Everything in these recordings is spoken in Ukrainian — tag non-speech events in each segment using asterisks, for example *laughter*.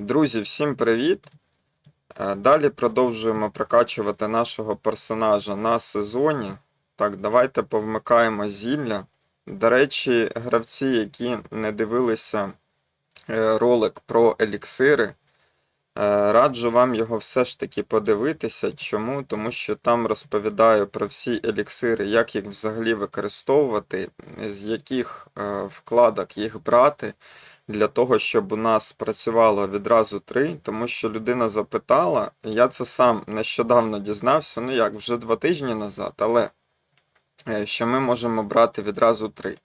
Друзі, всім привіт! Е, Далі продовжуємо прокачувати нашого персонажа на сезоні. Так, давайте повмикаємо зілля. До речі, гравці, які не дивилися е, ролик про еліксири, е, раджу вам його все ж таки подивитися. Чому? Тому що там розповідаю про всі еліксири, як їх взагалі використовувати, з яких вкладок їх брати для того, щоб у нас працювало відразу три, тому що людина запитала, я це сам нещодавно дізнався, ну як, вже два тижні назад, але е, що ми можемо брати відразу три.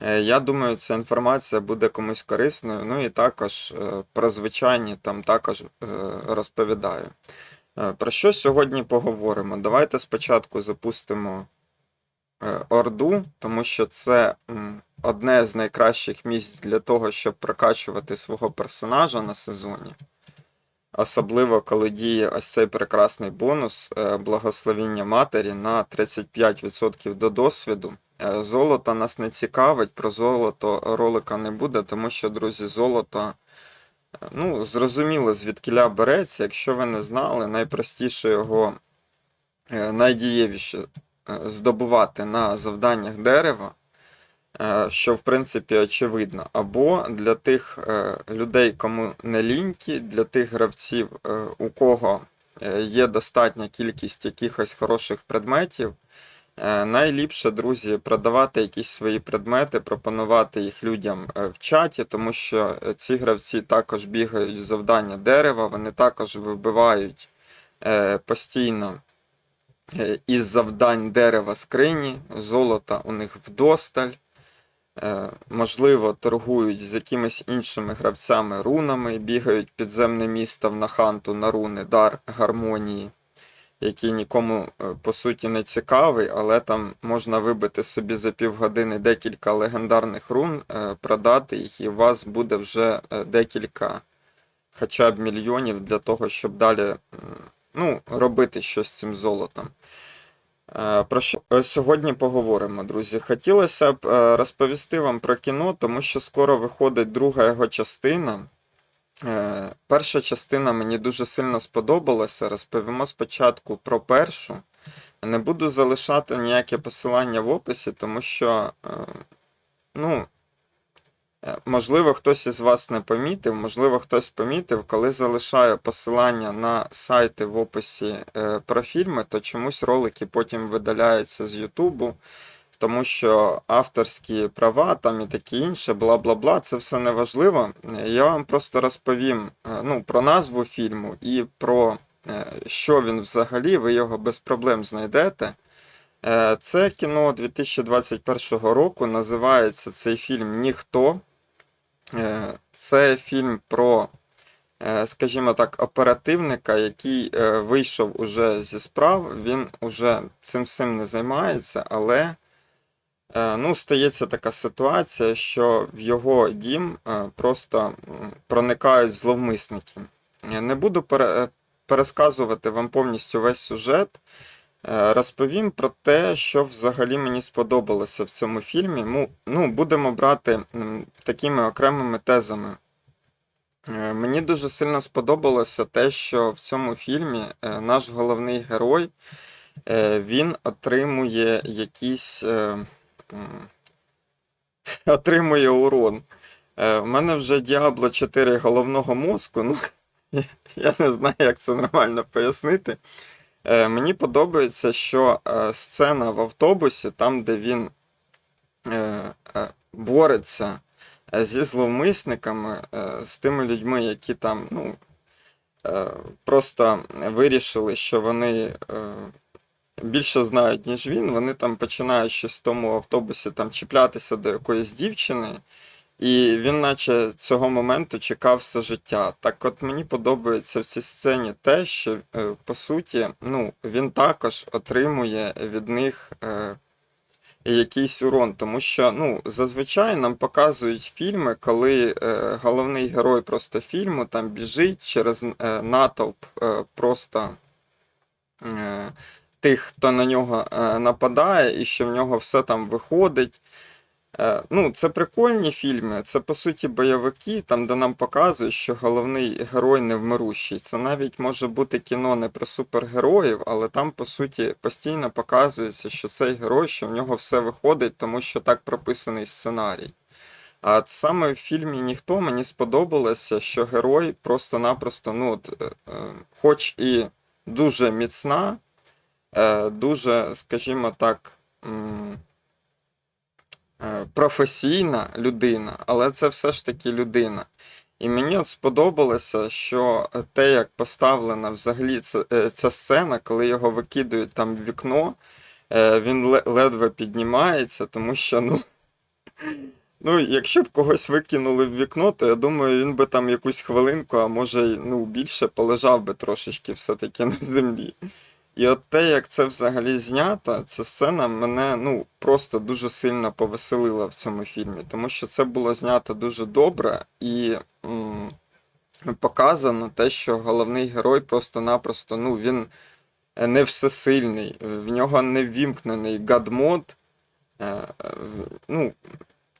Е, Я думаю, ця інформація буде комусь корисною. Ну і також е, про звичайні там також розповідаю. Про що сьогодні поговоримо? Давайте спочатку запустимо Орду, тому що це одне з найкращих місць для того, щоб прокачувати свого персонажа на сезоні. Особливо, коли діє ось цей прекрасний бонус е, благословіння матері на 35% до досвіду. Е, Золото нас не цікавить, про золото ролика не буде, тому що, друзі, золото, е, ну, зрозуміло, звідкіля береться. Якщо ви не знали, найпростіше його, е, найдієвіше е, здобувати на завданнях дерева, е, що в принципі очевидно. Або для тих е, людей, кому не ліньки, для тих гравців, е, у кого е, є достатня кількість якихось хороших предметів. Е, Найліпше, друзі, продавати якісь свої предмети, пропонувати їх людям е, в чаті, тому що е, ці гравці також бігають з завдання дерева, вони також вибивають е, постійно е, із завдань дерева скрині, золота у них вдосталь. Е, Можливо, торгують з якимись іншими гравцями рунами, бігають підземне місто в Наханту на руни дар гармонії, який нікому е, по суті не цікавий, але там можна вибити собі за півгодини декілька легендарних рун, е, продати їх, і у вас буде вже е, декілька хоча б мільйонів для того, щоб далі ну, робити щось з цим золотом. Е, Про що е, сьогодні поговоримо, друзі? Хотілося б е, розповісти вам про кіно, тому що скоро виходить друга його частина. Перша частина мені дуже сильно сподобалася. Розповімо спочатку про першу. Не буду залишати ніяке посилання в описі, тому що, ну, можливо, хтось із вас не помітив, можливо, хтось помітив, коли залишаю посилання на сайти в описі е, про фільми, то чомусь ролики потім видаляються з Ютубу, тому що авторські права там і таке інше, бла бла бла, це все не важливо. Я вам просто розповім е, ну, про назву фільму і про е, що він взагалі, ви його без проблем знайдете. Це кіно 2021 року. Називається цей фільм Ніхто. Е, Це фільм про, е, скажімо так, оперативника, який е, вийшов уже зі справ. Він уже цим всім не займається, але ну, стається така ситуація, що в його дім просто проникають зловмисники. Не буду пере- пересказувати вам повністю весь сюжет. Е, Розповім про те, що взагалі мені сподобалося в цьому фільмі. Ну, будемо брати такими окремими тезами. Е, Мені дуже сильно сподобалося те, що в цьому фільмі е, наш головний герой він отримує якийсь *laughs* отримує урон. В мене вже Діабло 4 головного мозку. Ну, *laughs* я не знаю, як це нормально пояснити. Е, Мені подобається, що е, сцена в автобусі, там, де він е, бореться зі зловмисниками, з тими людьми, які там ну, просто вирішили, що вони більше знають, ніж він. Вони там починають щось в тому автобусі там чіплятися до якоїсь дівчини. І він, наче цього моменту чекав все життя. Так от мені подобається в цій сцені те, що е, по суті, ну, він також отримує від них е, якийсь урон. Тому що ну, зазвичай нам показують фільми, коли е, головний герой просто фільму там біжить через е, натовп е, просто е, тих, хто на нього е, нападає, і що в нього все там виходить. Е, Ну, це прикольні фільми, це по суті бойовики, там, де нам показують, що головний герой невмирущий. Це навіть може бути кіно не про супергероїв, але там, по суті, постійно показується, що цей герой, що в нього все виходить, тому що так прописаний сценарій. А саме в фільмі Ніхто мені сподобалося, що герой просто-напросто, ну, от, е, е, хоч і дуже міцна, дуже, скажімо так. Е, професійна людина, але це все ж таки людина. І мені сподобалося, що те, як поставлена взагалі ця, е, сцена, коли його викидують там в вікно, е, він ледве піднімається, тому що, ну. Ну, якщо б когось викинули в вікно, то я думаю, він би там якусь хвилинку, а може ну, більше полежав би трошечки все-таки на землі. І от те, як це взагалі знято, ця сцена мене ну, просто дуже сильно повеселила в цьому фільмі, тому що це було знято дуже добре і м, показано те, що головний герой просто-напросто ну, він е, не всесильний, в нього не ввімкнений гадмод. Е, е, Ну,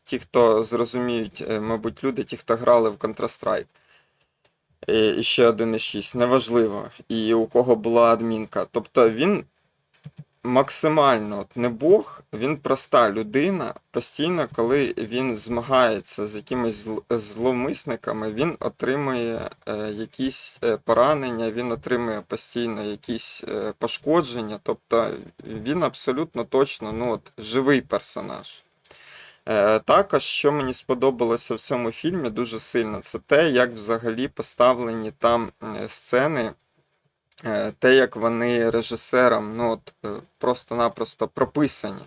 ті, хто зрозуміють, е, мабуть, люди, ті, хто грали в Counter-Strike. І і ще 1.6, неважливо. І у кого була адмінка. Тобто він максимально от не Бог, він проста людина. Постійно, коли він змагається з якимись зл- зловмисниками, він отримує е, якісь е, поранення, він отримує постійно якісь е, пошкодження. Тобто він абсолютно точно ну, от, живий персонаж. Е, Також, що мені сподобалося в цьому фільмі дуже сильно, це те, як взагалі поставлені там е, сцени, е, те, як вони режисером ну, от, просто-напросто прописані.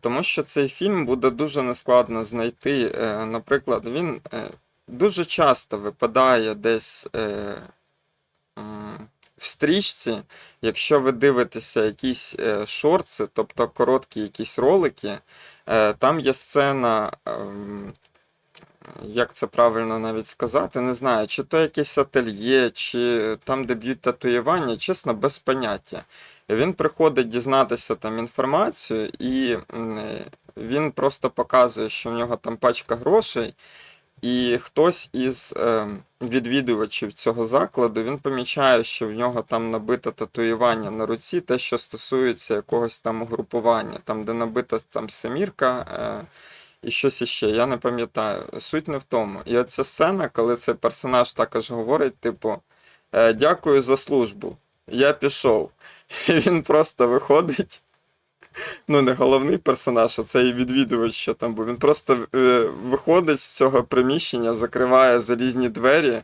Тому що цей фільм буде дуже нескладно знайти. Наприклад, він дуже часто випадає десь в стрічці, якщо ви дивитеся якісь шорти, тобто короткі якісь ролики. Е, Там є сцена, ем, як це правильно навіть сказати, не знаю, чи то якесь ательє, чи там, де б'ють татуювання, чесно, без поняття. Він приходить дізнатися там інформацію, і він просто показує, що в нього там пачка грошей, і хтось із е, відвідувачів цього закладу він помічає, що в нього там набито татуювання на руці, те, що стосується якогось там угрупування, там, де набита там семірка е, і щось іще. Я не пам'ятаю. Суть не в тому. І оця сцена, коли цей персонаж також говорить, типу, е, дякую за службу. Я пішов. *laughs* І він просто виходить. Ну, не головний персонаж, а цей відвідувач, що там був. Він просто е, виходить з цього приміщення, закриває залізні двері.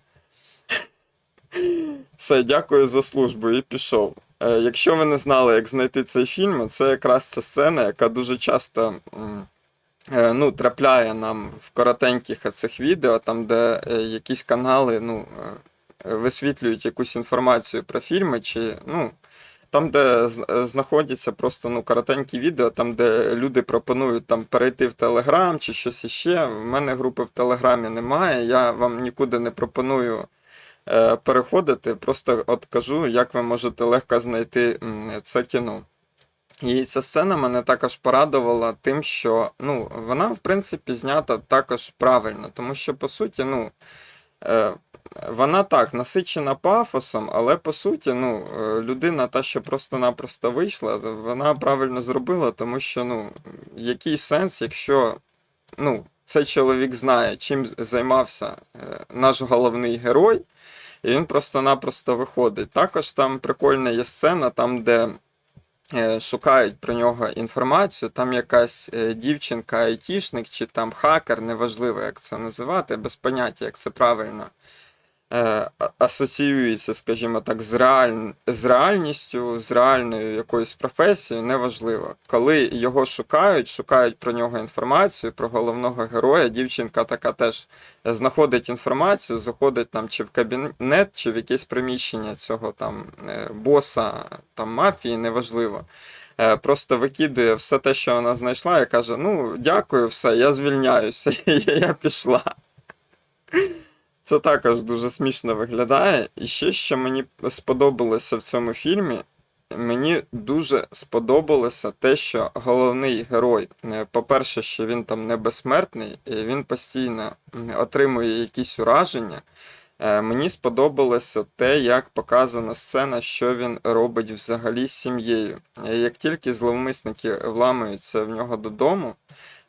Все, дякую за службу і пішов. Е, якщо ви не знали, як знайти цей фільм, це якраз ця сцена, яка дуже часто е, ну, трапляє нам в коротеньких цих відео, там, де е, якісь канали ну, е, висвітлюють якусь інформацію про фільми, чи ну, там, де е, знаходяться просто ну, коротенькі відео, там, де люди пропонують там, перейти в Телеграм чи щось іще. В мене групи в Телеграмі немає. Я вам нікуди не пропоную е, переходити. Просто от кажу, як ви можете легко знайти це кіно. І ця сцена мене також порадувала тим, що ну, вона, в принципі, знята також правильно, тому що, по суті, ну. Е, вона так насичена пафосом, але по суті, ну, е, людина, та, що просто-напросто вийшла, вона правильно зробила, тому що ну, який сенс, якщо ну, цей чоловік знає, чим займався е, наш головний герой, і він просто-напросто виходить. Також там прикольна є сцена, там, де е, шукають про нього інформацію, там якась дівчинка, айтішник чи там хакер, неважливо, як це називати, без поняття, як це правильно асоціюється, скажімо так, з, реаль... з реальністю, з реальною якоюсь професією, неважливо. Коли його шукають, шукають про нього інформацію, про головного героя, дівчинка така теж знаходить інформацію, заходить там чи в кабінет, чи в якесь приміщення цього там е, боса там мафії, неважливо. Е, Просто викидує все те, що вона знайшла, і каже: Ну, дякую, все, я звільняюся, *laughs* я пішла. Це також дуже смішно виглядає. І ще, що мені сподобалося в цьому фільмі, мені дуже сподобалося те, що головний герой, е, по-перше, що він там не безсмертний, і він постійно отримує якісь ураження. Е, Мені сподобалося те, як показана сцена, що він робить взагалі з сім'єю. Е, Як тільки зловмисники вламуються в нього додому.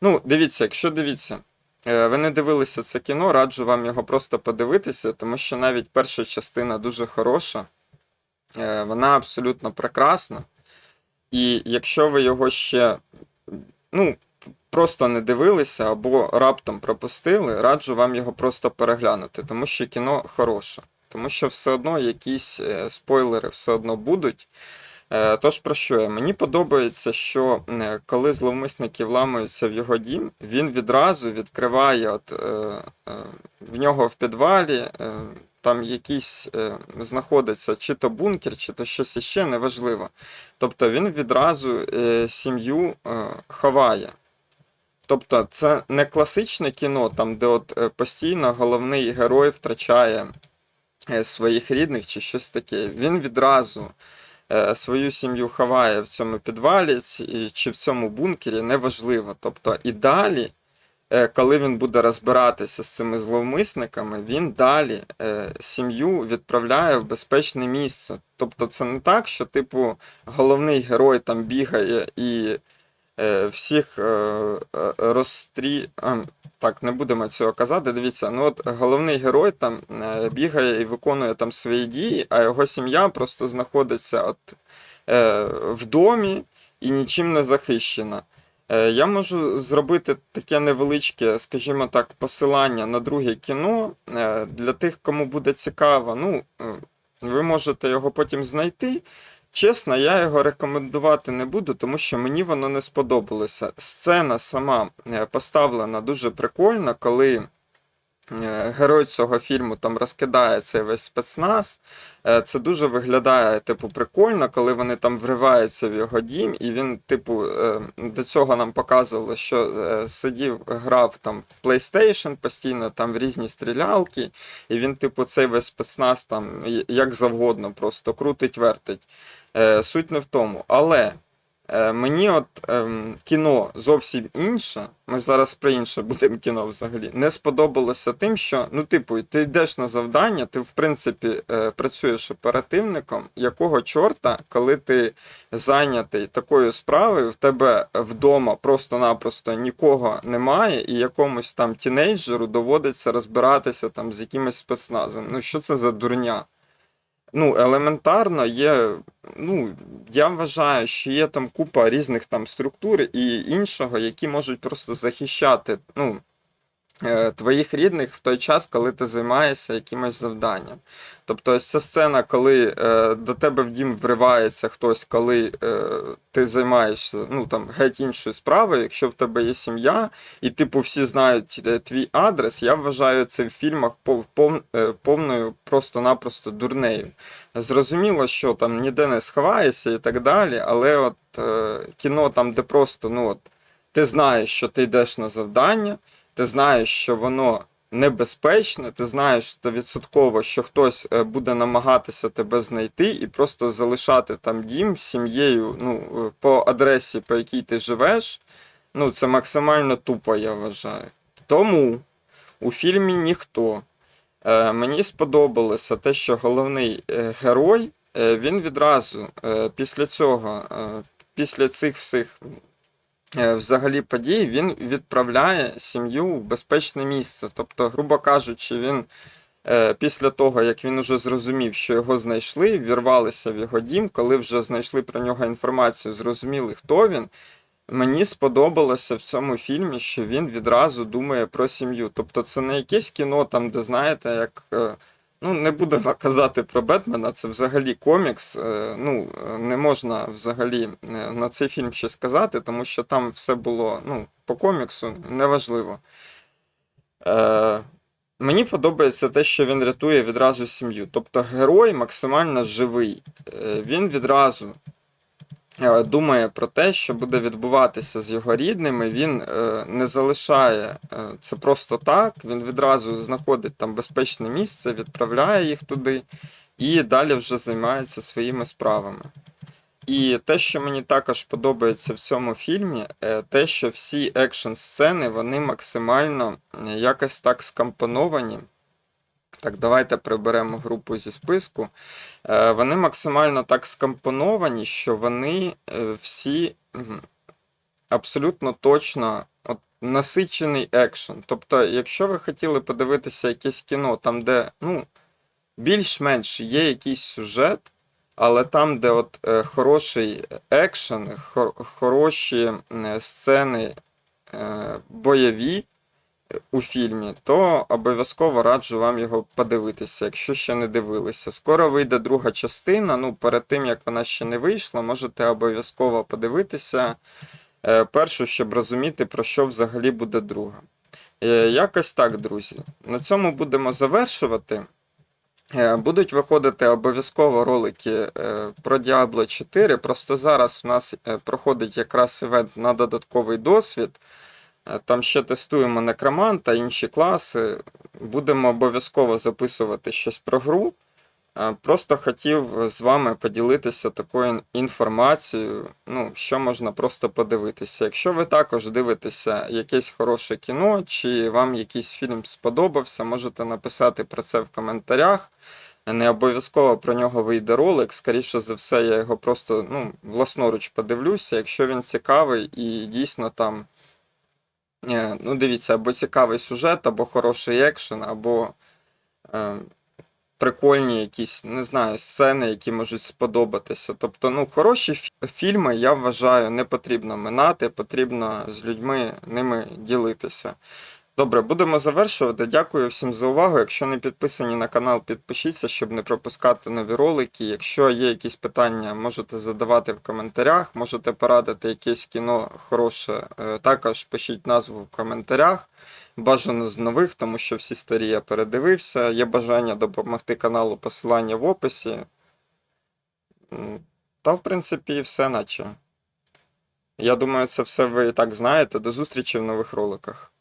Ну, дивіться, якщо дивіться, ви не дивилися це кіно, раджу вам його просто подивитися, тому що навіть перша частина дуже хороша. Е, Вона абсолютно прекрасна. І якщо ви його ще ну, просто не дивилися або раптом пропустили, раджу вам його просто переглянути, тому що кіно хороше. Тому що все одно якісь е, спойлери все одно будуть. Е, Тож про що я? Мені подобається, що е, коли зловмисники вламуються в його дім, він відразу відкриває от, е, в нього в підвалі. Там якийсь знаходиться чи то бункер, чи то щось іще, неважливо. Тобто він відразу сім'ю ховає. Тобто це не класичне кіно, там, де от постійно головний герой втрачає своїх рідних чи щось таке. Він відразу свою сім'ю ховає в цьому підвалі чи в цьому бункері, неважливо. Тобто і далі, е, коли він буде розбиратися з цими зловмисниками, він далі е, сім'ю відправляє в безпечне місце. Тобто це не так, що, типу, головний герой там бігає і е, всіх е, е, розстрі... Так, не будемо цього казати. Дивіться, ну от головний герой там е, бігає і виконує там свої дії, а його сім'я просто знаходиться от, е, в домі і нічим не захищена. Е, Я можу зробити таке невеличке, скажімо так, посилання на друге кіно е, для тих, кому буде цікаво. Ну, е, ви можете його потім знайти. Чесно, я його рекомендувати не буду, тому що мені воно не сподобалося. Сцена сама е, поставлена дуже прикольно, коли е, герой цього фільму там розкидає цей весь спецназ. Е, Це дуже виглядає, типу, прикольно, коли вони там вриваються в його дім, і він, типу, до цього нам показувало, що сидів, грав там в PlayStation постійно, там в різні стрілялки, і він, типу, цей весь спецназ там як завгодно, просто крутить, вертить. Е, Суть не в тому. Але е, мені от ем, кіно зовсім інше. Ми зараз про інше будемо кіно взагалі. Не сподобалося тим, що, ну, типу, ти йдеш на завдання, ти, в принципі, е, працюєш оперативником. Якого чорта, коли ти зайнятий такою справою, в тебе вдома просто-напросто нікого немає, і якомусь там тінейджеру доводиться розбиратися там з якимось спецназом. Ну, що це за дурня? Ну, елементарно є. Ну, я вважаю, що є там купа різних там структур і іншого, які можуть просто захищати ну, твоїх рідних в той час, коли ти займаєшся якимось завданням. Тобто, ось ця сцена, коли е, до тебе в дім вривається хтось, коли е, ти займаєшся ну, там, геть іншою справою, якщо в тебе є сім'я, і типу всі знають е, твій адрес, я вважаю це в фільмах пов, пов, е, повною просто-напросто дурнею. Зрозуміло, що там ніде не сховаєшся і так далі, але от е, кіно там, де просто ну, от, ти знаєш, що ти йдеш на завдання, ти знаєш, що воно небезпечне, ти знаєш 100%, що хтось е, буде намагатися тебе знайти і просто залишати там дім сім'єю ну, е, по адресі, по якій ти живеш. Ну, це максимально тупо, я вважаю. Тому у фільмі ніхто. Е, мені сподобалося те, що головний е, герой, він відразу після цього, після цих всіх взагалі подій, він відправляє сім'ю в безпечне місце. Тобто, грубо кажучи, він е, після того, як він уже зрозумів, що його знайшли, вірвалися в його дім, коли вже знайшли про нього інформацію, зрозуміли, хто він. Мені сподобалося в цьому фільмі, що він відразу думає про сім'ю. Тобто це не якесь кіно, там, де знаєте, як. Ну, не будемо казати про Бетмена, це взагалі комікс. е, Ну, не можна взагалі е, на цей фільм ще сказати, тому що там все було ну, по коміксу, неважливо. Е, Мені подобається те, що він рятує відразу сім'ю. Тобто герой максимально живий. Е, Він відразу думає про те, що буде відбуватися з його рідними, він е, не залишає е, це просто так. Він відразу знаходить там безпечне місце, відправляє їх туди і далі вже займається своїми справами. І те, що мені також подобається в цьому фільмі, е, те, що всі екшн сцени вони максимально е, якось так скомпоновані. Так, давайте приберемо групу зі списку. Е, Вони максимально так скомпоновані, що вони е, всі абсолютно точно от, насичений екшен. Тобто, якщо ви хотіли подивитися якесь кіно, там, де ну, більш-менш є якийсь сюжет, але там, де от, е, хороший екшен, хор- хороші сцени бойові у фільмі, то обов'язково раджу вам його подивитися, якщо ще не дивилися. Скоро вийде друга частина. Ну, перед тим як вона ще не вийшла, можете обов'язково подивитися. е, Першу, щоб розуміти, про що взагалі буде друга. Е, Якось так, друзі. На цьому будемо завершувати. Е, Будуть виходити обов'язково ролики про Diablo 4. Просто зараз у нас проходить якраз івент на додатковий досвід. Е, Там ще тестуємо некроманта, інші класи. Будемо обов'язково записувати щось про гру. Е, Просто хотів з вами поділитися такою інформацією, ну, що можна просто подивитися. Якщо ви також дивитеся якесь хороше кіно, чи вам якийсь фільм сподобався, можете написати про це в коментарях. Не обов'язково про нього вийде ролик. Скоріше за все, я його просто ну, власноруч подивлюся. Якщо він цікавий і дійсно там, ну дивіться, або цікавий сюжет, або хороший екшен, або е, прикольні якісь, не знаю, сцени, які можуть сподобатися. Тобто, ну, хороші фі- фільми, я вважаю, не потрібно минати, потрібно з людьми ними ділитися. Добре, будемо завершувати. Дякую всім за увагу. Якщо не підписані на канал, підпишіться, щоб не пропускати нові ролики. Якщо є якісь питання, можете задавати в коментарях, можете порадити якесь кіно хороше. е, Також пишіть назву в коментарях. Бажано з нових, тому що всі старі я передивився. Є бажання допомогти каналу, посилання в описі. Та, в принципі, все наче. Я думаю, це все ви і так знаєте. До зустрічі в нових роликах.